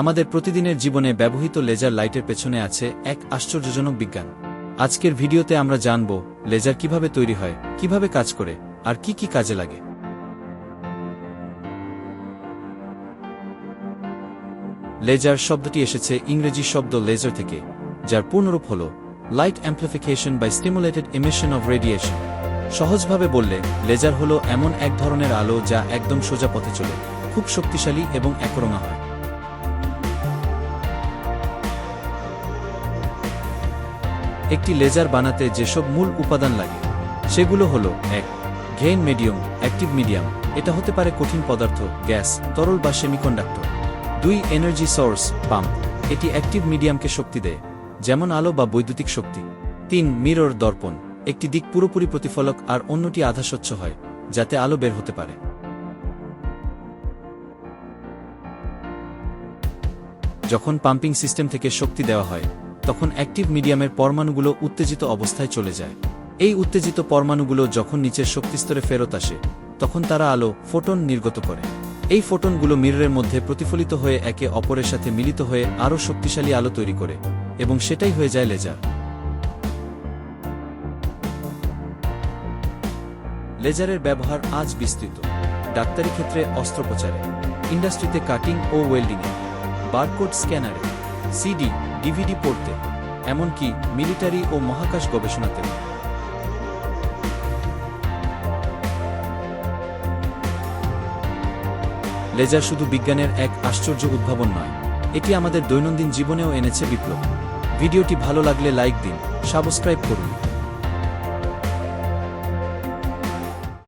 আমাদের প্রতিদিনের জীবনে ব্যবহৃত লেজার লাইটের পেছনে আছে এক আশ্চর্যজনক বিজ্ঞান। আজকের ভিডিওতে আমরা জানব, লেজার কীভাবে তৈরি হয়, কীভাবে কাজ করে, আর কি কি কাজে লাগে। লেজার শব্দটি এসেছে ইংরেজি শব্দ লেজার থেকে, যার পূর্ণরূপ হল light amplification by stimulated emission of radiation সহজভাবে বললে, লেজার হল এমন এক ধরনের আলো যা একদম সোজা পথে চলে, খুব শক্তিশালী এবং একরঙা হয়। একটি লেজার বানাতে যেসব মূল উপাদান লাগে, সেগুলো হলো, এক ঘেইন মিডিয়াম, অ্যাক্টিভ মিডিয়াম, এটা হতে পারে কঠিন পদার্থ, গ্যাস, তরল বা সেমিকন্ডাক্টর। দুই, এনার্জি সোর্স, পাম্প, এটি অ্যাক্টিভ মিডিয়ামকে শক্তি দেয়, যেমন আলো বা বৈদ্যুতিক শক্তি। তিন, মিরর দর্পণ, একটি দিক পুরোপুরি প্রতিফলক আর অন্যটি আধা স্বচ্ছ হয়, যাতে আলো বের হতে পারে। যখন পাম্পিং সিস্টেম থেকে শক্তি দেওয়া হয় তখন অ্যাক্টিভ মিডিয়ামের পরমাণুগুলো উত্তেজিত অবস্থায় চলে যায়। এই উত্তেজিত পরমাণুগুলো যখন নিচের শক্তিস্তরে ফেরত আসে, তখন তারা আলো, ফোটন নির্গত করে। এই ফোটনগুলো মিররের মধ্যে প্রতিফলিত হয়ে একে অপরের সাথে মিলিত হয়ে আরও শক্তিশালী আলো তৈরি করে, এবং সেটাই হয়ে যায় লেজার। লেজারের ব্যবহার আজ বিস্তৃত। ডাক্তারি ক্ষেত্রে অস্ত্রোপচারে, ইন্ডাস্ট্রিতে কাটিং ও ওয়েল্ডিংয়ে, বারকোড স্ক্যানারে, সিডি ডিভিডি পড়তে, এমনকি মিলিটারি ও মহাকাশ গবেষণাতে লেজার শুধু বিজ্ঞানের এক আশ্চর্য উদ্ভাবন নয়, এটি আমাদের দৈনন্দিন জীবনেও এনেছে বিপ্লব। ভিডিওটি ভালো লাগলে লাইক দিন, সাবস্ক্রাইব করুন।